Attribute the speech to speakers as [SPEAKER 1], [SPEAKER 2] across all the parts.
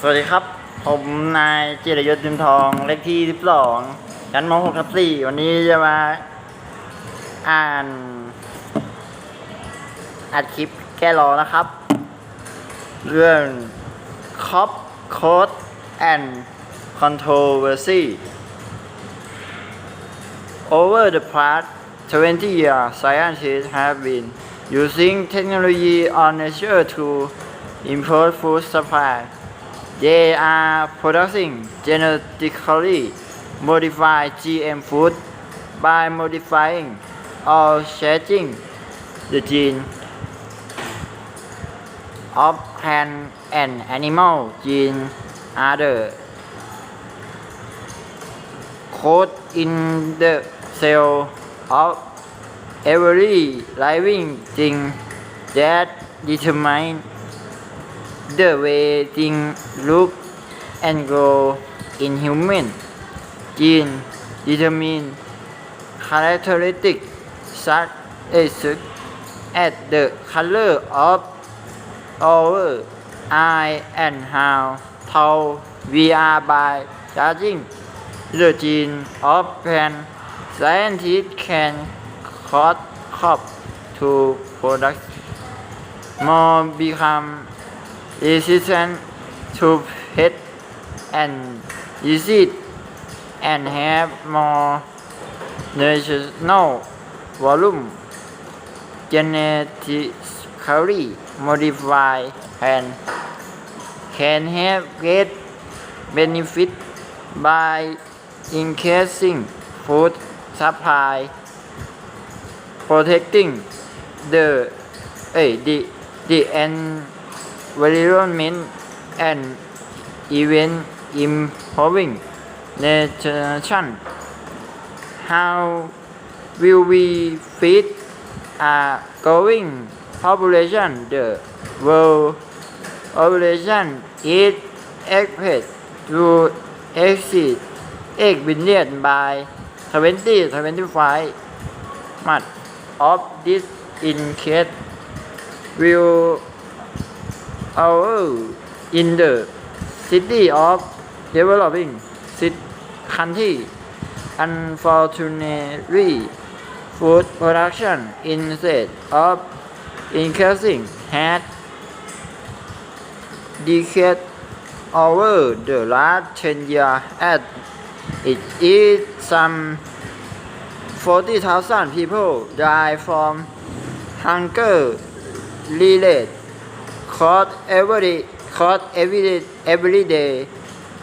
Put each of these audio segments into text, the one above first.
[SPEAKER 1] สวัสดีครับ ผมนายเจิรยุทธ์ดิมทองเลขที่ 12ชั้นม .6 ทับ4วันนี้จะมาอ่าน อัดคลิปแก้รอนะครับ เรื่อง Cop Code and Controversy Over the past 20 years, scientists have been using technology on nature to improve food supply. They are producing genetically modified GM food by modifying or changing the gene of plant and animal gene other. Code in the cell of every living thing that determine the way things look and grow in human gene determine characteristics such as as the color of our eye and how tall we are by judging the gene of plant scientists can cause crop to product more become resistant to pest and disease and have more nutritional volume. Genetically modified and can have great benefit by increasing food supply protecting the eh, the the environment and even improving nutrition. How will we feed a growing population? The world population is expected to exceed 8 billion by 2025. Much of this increase will occur in the city of developing country. Unfortunately, food production instead of increasing has decreased over the last 10 years as it is some 40,000 people die from hunger related cause every cause every every day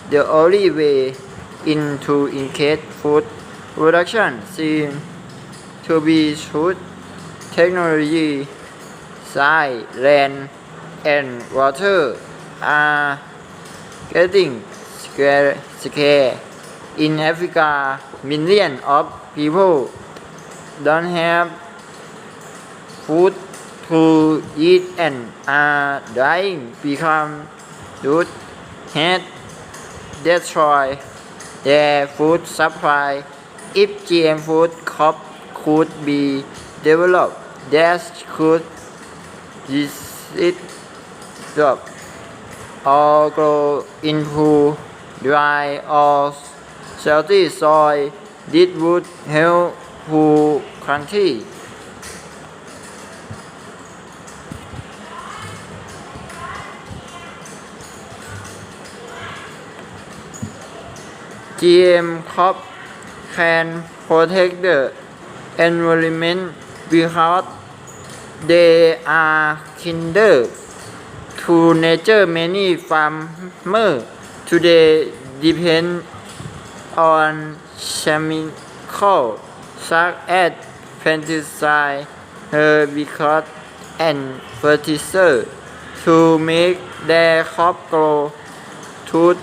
[SPEAKER 1] the only way in to increase food production seems to be through technology science land and water are getting scarce scarce in Africa millions of people don't have food to eat and are dying because food has destroyed their food supply. If GM food crop could be developed, that could drop or grow into dry or salty soil. This would help poor country. GM crop can protect the environment because they are kinder to nature. Many farmers today depend on chemicals such as pesticide, herbicide, and fertilizer to make their crop grow. To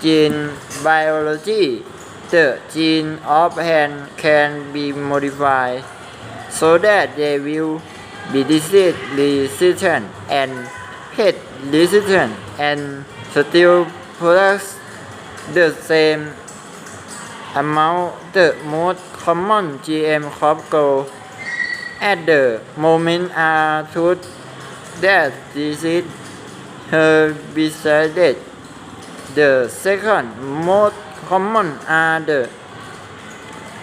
[SPEAKER 1] gene biology, the gene of hand can be modified so that they will be disease resistant and pest resistant and still produce the same amount the most common GM crop grow at the moment are tooth that disease herbicide The second most common are the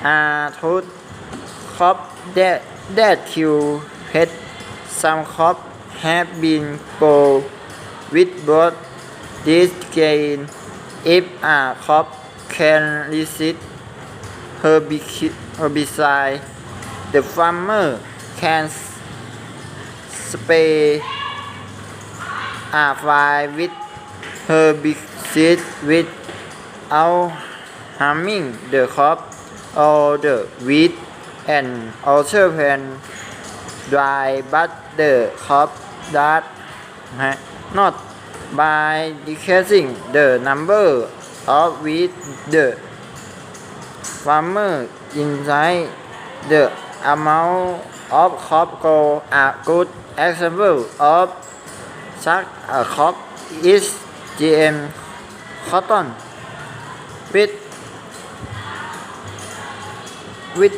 [SPEAKER 1] are crop that that kill pet. Some crop have been go with both this gain if a crop can resist herbici- herbicide. The farmer can spray a fly with herbicide without harming the crop or the wheat and also can dry but the crop that not by decreasing the number of weed the farmer inside the amount of crop grow a good example of such a crop is GM cotton with with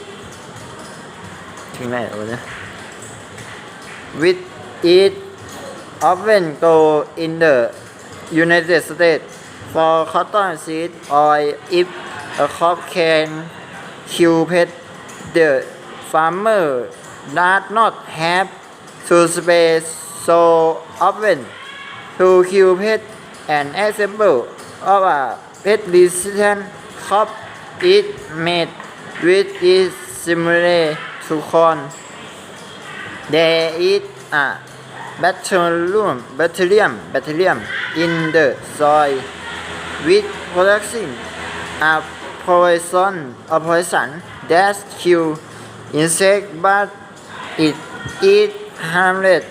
[SPEAKER 1] ถึงไหนแล้วะเนี่ย with it often go in the United States for cotton seed oil if a crop can kill pet the farmer does not have to spray so often to kill pet an example resistant crop is made with is similar to corn there is a bacterium, bacterium, bacterium in the soil which producing a poison, a poison that kill insect but it is harmless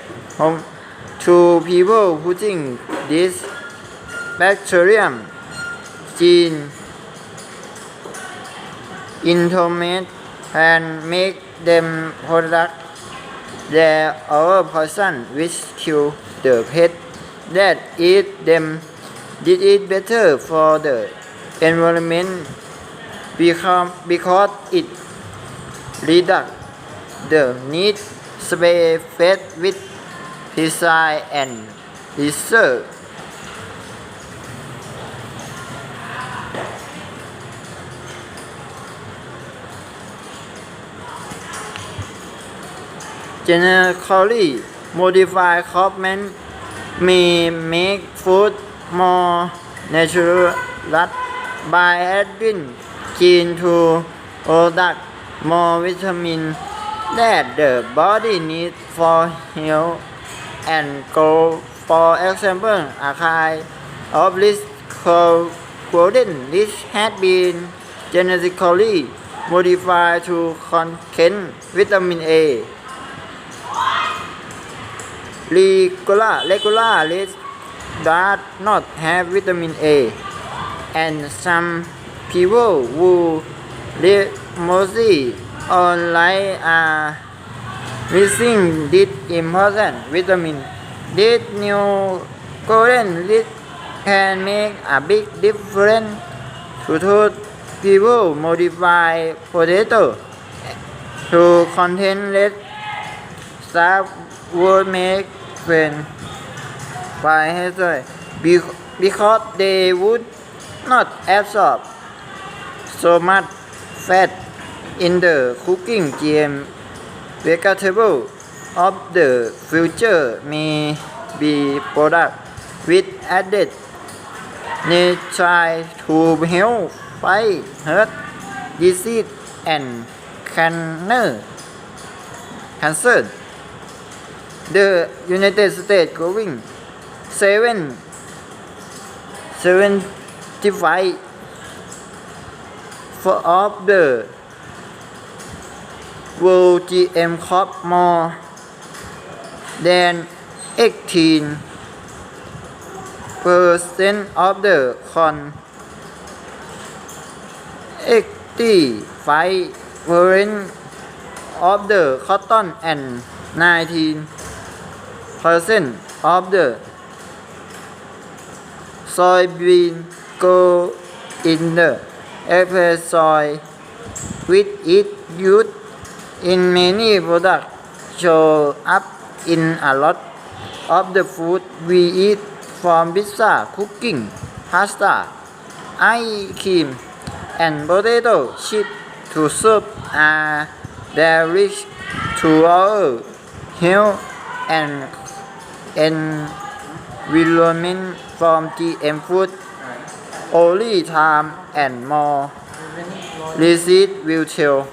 [SPEAKER 1] to people putting this bacterium gene into and make them product their our poison which kill the pet that eat them did it better for the environment become because it reduce the need spray fed with pesticide and reserve Generally, modified crop may make food more natural by adding gene to product more vitamin that the body needs for health and growth. For example, a kind of this golden which has been genetically modified to contain vitamin A. regular regular list does not have vitamin A, and some people who live mostly on light are missing this important vitamin. This new golden list can make a big difference to those people modify potato to contain less starch would make when by hazard because they would not absorb so much fat in the cooking GM vegetable of the future may be product with added nutrients to help fight heart disease and cancer. cancer. The United States seven seventy five for of the world GM crop more than 18 percent of the corn 85 percent of the cotton and 19 percent of the soybean go in the average soil with it used in many products show up in a lot of the food we eat from pizza cooking pasta, ice cream, and potato chips to serve are damage to our health and environment from GM food. Only time and more receipt will tell.